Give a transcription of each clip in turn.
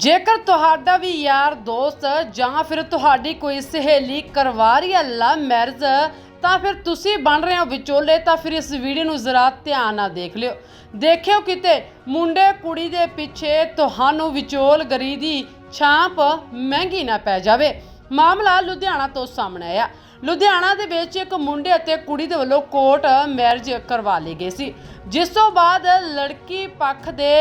ਜੇਕਰ ਤੁਹਾਡਾ ਵੀ ਯਾਰ, ਦੋਸਤ ਜਾਂ ਫਿਰ ਤੁਹਾਡੀ ਕੋਈ ਸਹੇਲੀ ਕਰਵਾ ਰਹੀ ਹੈ ਲਵ ਮੈਰਿਜ ਤਾਂ ਫਿਰ ਤੁਸੀਂ ਬਣ ਰਹੇ ਹੋ ਵਿਚੋਲੇ, ਤਾਂ ਫਿਰ ਇਸ ਵੀਡੀਓ ਨੂੰ ਜ਼ਰਾ ਧਿਆਨ ਨਾਲ ਦੇਖ ਲਿਓ। ਦੇਖਿਓ ਕਿਤੇ ਮੁੰਡੇ, ਕੁੜੀ ਦੇ ਪਿੱਛੇ ਤੁਹਾਨੂੰ ਵਿਚੋਲ ਗਰੀ ਦੀ ਛਾਂਪ ਮਹਿੰਗੀ ਨਾ ਪੈ ਜਾਵੇ। ਮਾਮਲਾ ਲੁਧਿਆਣਾ ਤੋਂ ਸਾਹਮਣੇ ਆਇਆ। ਲੁਧਿਆਣਾ ਦੇ ਵਿੱਚ ਇੱਕ ਮੁੰਡੇ ਅਤੇ ਕੁੜੀ ਦੇ ਵੱਲੋਂ ਕੋਰਟ ਮੈਰਿਜ ਕਰਵਾ ਲਈ ਗਈ ਸੀ। ਜਿਸ ਤੋਂ ਬਾਅਦ ਲੜਕੀ ਪੱਖ ਦੇ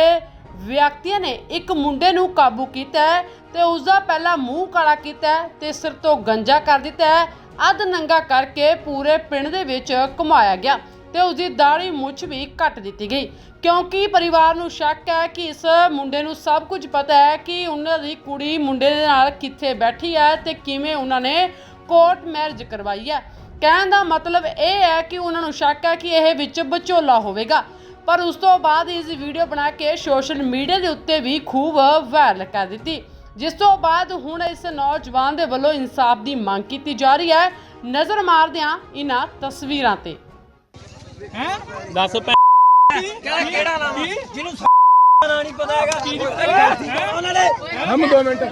ਵਿਅਕਤੀਆਂ ਨੇ ਇੱਕ ਮੁੰਡੇ ਨੂੰ ਕਾਬੂ ਕੀਤਾ ਹੈ ਤੇ ਉਸ ਦਾ ਪਹਿਲਾ ਮੂੰਹ ਕਾਲਾ ਕੀਤਾ ਹੈ ਤੇ ਸਿਰ ਤੋਂ ਗੰਜਾ ਕਰ ਦਿੱਤਾ ਹੈ। ਅੱਧ ਨੰਗਾ ਕਰਕੇ ਪੂਰੇ ਪਿੰਡ ਦੇ ਵਿੱਚ ਘੁਮਾਇਆ ਗਿਆ ਤੇ ਉਸ ਦੀ ਦਾੜੀ ਮੁੱਛ ਵੀ ਕੱਟ ਦਿੱਤੀ ਗਈ। ਕਿਉਂਕਿ ਪਰਿਵਾਰ ਨੂੰ ਸ਼ੱਕ ਹੈ ਕਿ ਇਸ ਮੁੰਡੇ ਨੂੰ ਸਭ ਕੁਝ ਪਤਾ ਹੈ ਕਿ ਉਹਨਾਂ ਦੀ ਕੁੜੀ ਮੁੰਡੇ ਦੇ ਨਾਲ ਕਿੱਥੇ ਬੈਠੀ ਹੈ ਤੇ ਕਿਵੇਂ ਉਹਨਾਂ ਨੇ ਕੋਰਟ ਮੈਰਿਜ ਕਰਵਾਈ ਹੈ। ਕਹਿਣ ਦਾ ਮਤਲਬ ਇਹ ਹੈ ਕਿ ਉਹਨਾਂ ਨੂੰ ਸ਼ੱਕ ਹੈ ਕਿ ਇਹ ਵਿੱਚ ਵਿਚੋਲਾ ਹੋਵੇਗਾ। ਪਰ ਉਸ ਤੋਂ ਬਾਅਦ ਇਸ ਵੀਡੀਓ ਬਣਾ ਕੇ ਸੋਸ਼ਲ ਮੀਡੀਆ ਦੇ ਉੱਤੇ ਵੀ ਖੂਬ ਵਾਇਰਲ ਕਰ ਦਿੱਤੀ। ਜਿਸ ਤੋਂ ਬਾਅਦ ਹੁਣ ਇਸ ਨੌਜਵਾਨ ਦੇ ਵੱਲੋਂ ਇਨਸਾਫ ਦੀ ਮੰਗ ਕੀਤੀ ਜਾ ਰਹੀ ਹੈ। ਨਜ਼ਰ ਮਾਰਦੇ ਹਾਂ ਇਹਨਾਂ ਤਸਵੀਰਾਂ ਤੇ। ਦੱਸ ਭੈ- ਕਿਹੜਾ ਕਿਹੜਾ ਨਾਮ ਆ? ਜਿਹਨੂੰ ਨਾਂ ਨਹੀਂ ਪਤਾ ਹੈਗਾ। ਉਹਨਾਂ ਨੇ ਹਮ ਦੋ ਮਿੰਟ।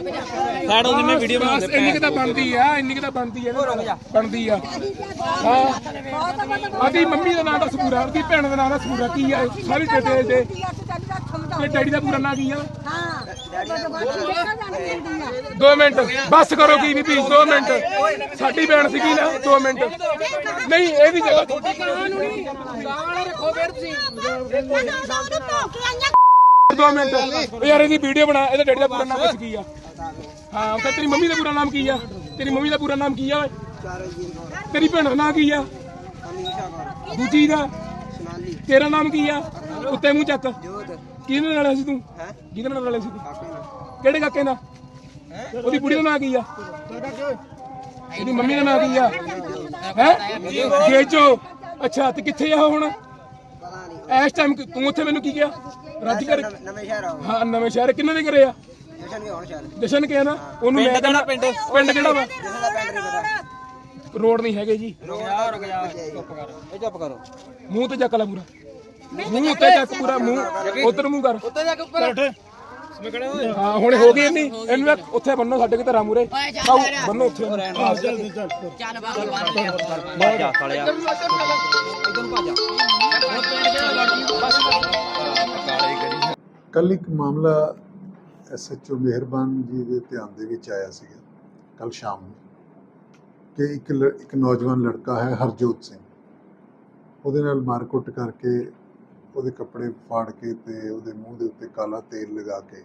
ਸਾਡੋ ਦੀ ਮੈਂ ਵੀਡੀਓ ਬਸ ਬਣਾਉਂਦੇ ਇੰਨੀ ਕਿ ਤਾਂ ਬਣਦੀ ਆ ਇੰਨੀ ਕਿ ਤਾਂ ਬਣਦੀ ਆ ਨਾ। ਬਣਦੀ ਆ। ਹਾਂ। ਆਦੀ ਮੰਮੀ ਦਾ ਨਾਮ ਦਾ ਸਪੂਰਾ ਉਹਦੀ ਭੈਣ ਦਾ ਨਾਮ ਦਾ ਸਪੂਰਾ ਕੀ ਆ? ਸਾਰੀ ਡਿਟੇਲ ਦੇ। ਤੇ ਡੈਡੀ ਦਾ ਪੂਰਾ ਨਾਂ ਕੀ ਆ? ਦੋ ਮਿੰਟ। ਬਸ ਕਰੋ ਕੀ ਵੀ ਪਲੀਜ਼ ਦੋ ਮਿੰਟ। ਸਾਡੀ ਭੈਣ ਸੀਗੀ ਨਾ ਦੋ ਮਿੰਟ। ਨਹੀਂ ਇਹ ਵੀ ਜਗ੍ਹਾ ਦੋ ਮਿੰਟ। ਉਹ ਯਾਰ ਇਹਦੀ ਵੀਡੀਓ ਬਣਾ ਇਹਦਾ ਡੈਡੀ ਦਾ ਪੂਰਾ ਨਾਮ ਕੀ ਆ? ਹਾਂ ਤੇ ਤੇਰੀ ਮੰਮੀ ਦਾ ਪੂਰਾ ਨਾਮ ਕੀ ਆ? ਤੇਰੀ ਮੰਮੀ ਦਾ ਪੂਰਾ ਨਾਮ ਕੀ ਆ ਓਏ? ਤੇਰੀ ਭੈਣ ਦਾ ਨਾਮ ਕੀ ਆ? ਦੂਜੀ ਦਾ? ਤੇਰਾ ਨਾਮ ਕੀ ਆ? ਉੱਤੇ ਮੂੰਹ ਚੱਕ। ਕਿਹਦੇ ਨਾਲ ਰਲਿਆ ਸੀ ਤੂੰ? ਕਿਹਦੇ ਨਾਲ ਰਲਿਆ ਸੀ ਤੂੰ? ਕਿਹੜੇ ਕਾਕੇ ਨਾਲ? ਉਹਦੀ ਕੁੜੀ ਦਾ ਨਾਮ ਕੀ ਆ? ਇਹਦੀ ਮੰਮੀ ਦਾ ਨਾਮ ਕੀ ਆ? ਹੈ? ਗੇਜੋ ਅੱਛਾ ਤੇ ਕਿੱਥੇ ਆ ਹੁਣ? ਇਸ ਟਾਈਮ ਤੂੰ ਉੱਥੇ ਮੈਨੂੰ ਕੀ ਕਿਹਾ? ਰੱਜ ਕਰ ਨਵੇਂ ਸ਼ਹਿਰ ਆਓ। ਹਾਂ ਨਵੇਂ ਸ਼ਹਿਰ। ਕਿੰਨੇ ਦੇ ਘਰੇ ਆ? ਜਸ਼ਨ ਵੀ ਹੋਣ ਸ਼ਹਿਰ। ਜਸ਼ਨ ਕਿਹਾ ਨਾ? ਉਹਨੂੰ ਪਿੰਡ ਮੈਂ ਕਿਹੜਾ ਕਹਿੰਦਾ ਪਿੰਡ? ਪਿੰਡ ਕਿਹੜਾ ਵਾ? ਜਸ਼ਨ ਦਾ ਪਿੰਡ ਨਹੀਂ ਪਤਾ। ਰੋਡ ਨਹੀਂ ਹੈਗੇ ਜੀ। ਰੁਕ ਜਾ ਰੁਕ ਜਾ। ਚੁੱਪ ਕਰ। ਇਹ ਚੁੱਪ ਕਰੋ। ਮੂੰਹ ਤੇ ਚੱਕ ਲੈ ਪੂਰਾ। ਮੂੰਹ ਉੱਤੇ ਚੱਕ ਪੂਰਾ ਮੂੰਹ। ਉਧਰ ਮੂੰਹ ਕਰ। ਉੱਤੇ ਚੱਕ ਉੱਪਰ। ਹਾਂ ਹੁਣ ਹੋ ਗਈ ਇੰਨੀ। ਇਹਨੂੰ ਨਾ ਉੱਥੇ ਬੰਨੋ ਸਾਡੇ ਕਿਤੇ ਰਾਮੂਰੇ। ਆਓ ਬੰਨੋ ਉੱਥੇ। ਚੱਲ। ਚੱਲ ਜਾ। ਸਾਲਿਆ ਇਦੋਂ ਭੱਜ ਕੱਲ ਇੱਕ ਮਾਮਲਾ ਐਸਐਚਓ ਮਿਹਰਬਾਨ ਜੀ ਦੇ ਧਿਆਨ ਦੇ ਵਿੱਚ ਆਇਆ ਸੀਗਾ ਕੱਲ ਸ਼ਾਮ ਨੂੰ, ਕਿ ਇੱਕ ਲ- ਇੱਕ ਨੌਜਵਾਨ ਲੜਕਾ ਹੈ ਹਰਜੋਤ ਸਿੰਘ। ਉਹਦੇ ਨਾਲ ਮਾਰਕੁੱਟ ਕਰਕੇ ਉਹਦੇ ਕੱਪੜੇ ਫਾੜ ਕੇ ਤੇ ਉਹਦੇ ਮੂੰਹ ਦੇ ਉੱਤੇ ਕਾਲਾ ਤੇਲ ਲਗਾ ਕੇ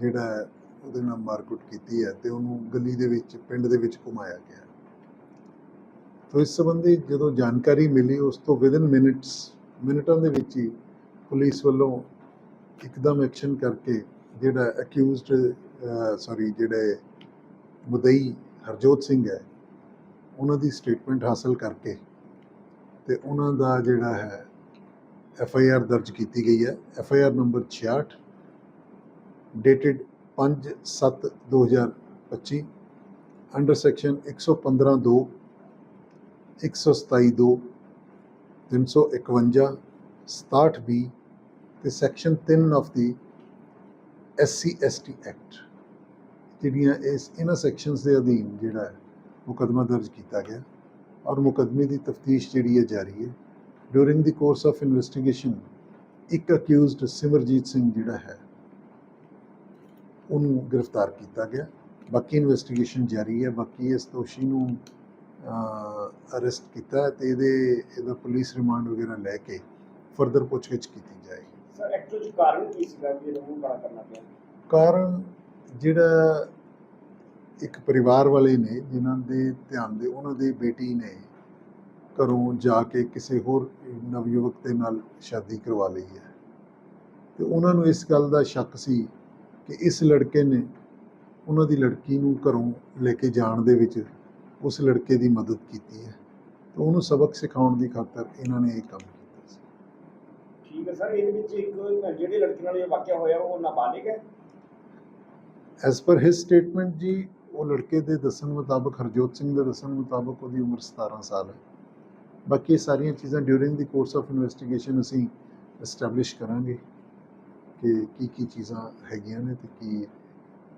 ਜਿਹੜਾ ਹੈ ਉਹਦੇ ਨਾਲ ਮਾਰਕੁੱਟ ਕੀਤੀ ਹੈ ਤੇ ਉਹਨੂੰ ਗਲੀ ਦੇ ਵਿੱਚ, ਪਿੰਡ ਦੇ ਵਿੱਚ ਘੁਮਾਇਆ ਗਿਆ। ਤੋ ਇਸ ਸੰਬੰਧੀ ਜਦੋਂ ਜਾਣਕਾਰੀ ਮਿਲੀ, ਉਸ ਤੋਂ ਵਿਦਨ ਮਿੰਟਸ ਮਿੰਟਾਂ ਦੇ ਵਿੱਚ ਹੀ ਪੁਲਿਸ ਵੱਲੋਂ ਇੱਕਦਮ ਐਕਸ਼ਨ ਕਰਕੇ ਜਿਹੜਾ ਅਕਿਊਜ਼ਡ ਸੌਰੀ ਜਿਹੜੇ ਮੁਦਈ ਹਰਜੋਤ ਸਿੰਘ ਹੈ, ਉਹਨਾਂ ਦੀ ਸਟੇਟਮੈਂਟ ਹਾਸਲ ਕਰਕੇ ਤੇ ਉਹਨਾਂ ਦਾ ਜਿਹੜਾ ਹੈ ਐਫ ਆਈ ਆਰ ਦਰਜ ਕੀਤੀ ਗਈ ਹੈ। F I R number 66 dated 5/7/2025 under section 115 2 127 2 351 67 B ਤੇ section 3 of the SC ST act ਜਿਹੜੀਆਂ ਇਸ ਇਹਨਾਂ ਸੈਕਸ਼ਨਸ ਦੇ ਅਧੀਨ ਜਿਹੜਾ ਹੈ, ਮੁਕੱਦਮਾ ਦਰਜ ਕੀਤਾ ਗਿਆ ਔਰ ਮੁਕੱਦਮੇ ਦੀ ਤਫਤੀਸ਼ ਜਿਹੜੀ ਹੈ ਜਾਰੀ ਹੈ। During the course of investigation ਇੱਕ ਅਕਿਊਜ਼ਡ ਸਿਮਰਜੀਤ ਸਿੰਘ ਜਿਹੜਾ ਹੈ, ਉਹਨੂੰ ਗ੍ਰਿਫਤਾਰ ਕੀਤਾ ਗਿਆ। ਬਾਕੀ ਇਨਵੈਸਟੀਗੇਸ਼ਨ ਜਾਰੀ ਹੈ, ਬਾਕੀ ਇਸ ਦੋਸ਼ੀ ਨੂੰ ਅਰੈਸਟ ਕੀਤਾ ਹੈ ਤੇ ਇਹਦੇ, ਇਹਦਾ ਪੁਲਿਸ ਰਿਮਾਂਡ ਵਗੈਰਾ ਲੈ ਕੇ ਫਰਦਰ ਪੁੱਛਗਿੱਛ ਕੀਤੀ ਜਾਏਗੀ। ਸਰ ਐਕਚੁਅਲੀ ਕਾਰਨ ਕੀ ਸੀਗਾ ਕਿ ਇਹਨੂੰ ਕਾਲਾ ਕਰਨਾ ਪਿਆ? ਕਾਰਨ ਜਿਹੜਾ ਇੱਕ ਪਰਿਵਾਰ ਵਾਲੇ ਨੇ, ਜਿਨ੍ਹਾਂ ਦੇ ਧਿਆਨ ਦੇ ਉਹਨਾਂ ਦੀ ਬੇਟੀ ਨੇ ਘਰੋਂ ਜਾ ਕੇ ਕਿਸੇ ਹੋਰ ਨਵਯੁਵਕ ਦੇ ਨਾਲ ਸ਼ਾਦੀ ਕਰਵਾ ਲਈ ਹੈ। ਤੇ ਉਹਨਾਂ ਨੂੰ ਇਸ ਗੱਲ ਦਾ ਸ਼ੱਕ ਸੀ ਕਿ ਇਸ ਲੜਕੇ ਨੇ ਉਹਨਾਂ ਦੀ ਲੜਕੀ ਨੂੰ ਘਰੋਂ ਲੈ ਕੇ ਜਾਣ ਦੇ ਵਿੱਚ ਉਸ ਲੜਕੇ ਦੀ ਮਦਦ ਕੀਤੀ ਹੈ। ਤੇ ਉਹਨੂੰ ਸਬਕ ਸਿਖਾਉਣ ਦੀ ਖਾਤਰ ਇਹਨਾਂ ਨੇ ਇਹ ਕੰਮ ਕੀਤਾ। ਠੀਕ ਹੈ ਸਰ ਇਹਦੇ ਵਿੱਚ ਇੱਕ ਜਿਹੜੇ ਲੜਕੇ ਨਾਲ ਇਹ ਵਾਕਿਆ ਹੋਇਆ ਉਹ ਨਾਬਾਲਿਗ ਹੈ? ਐਸ ਪਰ ਹਿਸ ਸਟੇਟਮੈਂਟ ਜੀ ਉਹ ਲੜਕੇ ਦੇ ਦੱਸਣ ਮੁਤਾਬਕ ਹਰਜੋਤ ਸਿੰਘ ਦੇ ਦੱਸਣ ਮੁਤਾਬਕ ਉਹਦੀ ਉਮਰ 17 ਸਾਲ ਹੈ। ਬਾਕੀ ਸਾਰੀਆਂ ਚੀਜ਼ਾਂ during the course of investigation ਅਸੀਂ ਐਸਟੈਬਲਿਸ਼ ਕਰਾਂਗੇ ਕਿ ਕੀ ਕੀ ਚੀਜ਼ਾਂ ਹੈਗੀਆਂ ਨੇ ਤੇ ਕੀ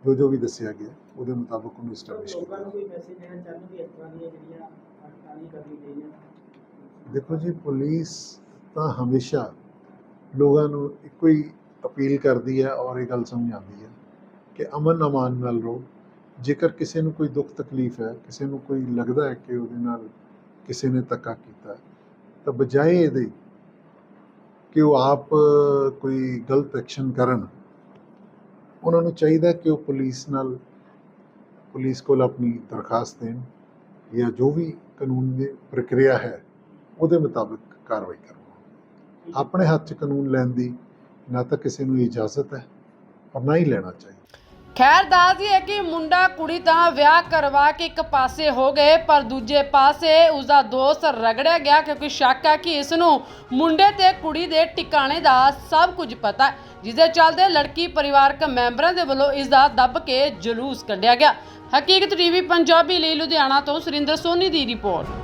ਜੋ ਜੋ ਵੀ ਦੱਸਿਆ ਗਿਆ ਉਹਦੇ ਮੁਤਾਬਕ ਉਹਨੂੰ ਸਟੈਬਲਿਸ਼ ਕੀਤਾ ਲੋਕਾਂ ਨੂੰ ਕੋਈ ਮੈਸੇਜ ਦੇਣਾ ਚਾਹੁੰਦੇ ਵੀ ਇਸ ਤਰ੍ਹਾਂ ਦੀਆਂ ਜਿਹੜੀਆਂ ਹਰਕਤਾਂ ਨਹੀਂ ਕਰਨੀ ਚਾਹੀਦੀਆਂ? ਦੇਖੋ ਜੀ ਪੁਲਿਸ ਤਾਂ ਹਮੇਸ਼ਾ ਲੋਕਾਂ ਨੂੰ ਇੱਕੋ ਹੀ ਅਪੀਲ ਕਰਦੀ ਹੈ ਔਰ ਇਹ ਗੱਲ ਸਮਝਾਉਂਦੀ ਹੈ ਕਿ ਅਮਨ ਅਮਾਨ ਨਾਲ ਰਹੋ। ਜੇਕਰ ਕਿਸੇ ਨੂੰ ਕੋਈ ਦੁੱਖ ਤਕਲੀਫ ਹੈ, ਕਿਸੇ ਨੂੰ ਕੋਈ ਲੱਗਦਾ ਹੈ ਕਿ ਉਹਦੇ ਨਾਲ ਕਿਸੇ ਨੇ ਧੱਕਾ ਕੀਤਾ, ਤਾਂ ਬਜਾਏ ਇਹਦੇ ਕਿ ਉਹ ਆਪ ਕੋਈ ਗਲਤ ਐਕਸ਼ਨ ਕਰਨ, ਉਹਨਾਂ ਨੂੰ ਚਾਹੀਦਾ ਕਿ ਉਹ ਪੁਲਿਸ ਨਾਲ, ਪੁਲਿਸ ਕੋਲ ਆਪਣੀ ਦਰਖਾਸਤ ਦੇਣ ਜਾਂ ਜੋ ਵੀ ਕਾਨੂੰਨ ਦੀ ਪ੍ਰਕਿਰਿਆ ਹੈ, ਉਹਦੇ ਮੁਤਾਬਕ ਕਾਰਵਾਈ ਕਰੋ ਆਪਣੇ ਹੱਥ 'ਚ ਕਾਨੂੰਨ ਲੈਣ ਦੀ ਨਾ ਤਾਂ ਕਿਸੇ ਨੂੰ ਇਜਾਜ਼ਤ ਹੈ ਔਰ ਨਾ ਹੀ ਲੈਣਾ ਚਾਹੀਦਾ। ਖੈਰ ਦੱਸਦੀ ਹੈ ਕਿ ਮੁੰਡਾ ਕੁੜੀ ਤਾਂ ਵਿਆਹ ਕਰਵਾ ਕੇ ਇੱਕ ਪਾਸੇ ਹੋ ਗਏ, ਪਰ ਦੂਜੇ ਪਾਸੇ ਉਸਦਾ ਦੋਸਤ ਰਗੜਿਆ ਗਿਆ ਕਿਉਂਕਿ ਸ਼ੱਕ ਹੈ ਕਿ ਇਸ ਨੂੰ ਮੁੰਡੇ ਤੇ ਕੁੜੀ ਦੇ ਟਿਕਾਣੇ ਦਾ ਸਭ ਕੁਝ ਪਤਾ ਹੈ ਜਿਸ ਦੇ ਚੱਲਦੇ ਲੜਕੀ ਪਰਿਵਾਰਕ ਮੈਂਬਰਾਂ ਦੇ ਵੱਲੋਂ ਇਸ ਦਾ ਦੱਬ ਕੇ ਜਲੂਸ ਕੱਢਿਆ ਗਿਆ। ਹਕੀਕਤ ਟੀਵੀ, ਪੰਜਾਬੀ ਲਈ ਲੁਧਿਆਣਾ ਤੋਂ ਸੁਰਿੰਦਰ ਸੋਨੀ ਦੀ ਰਿਪੋਰਟ।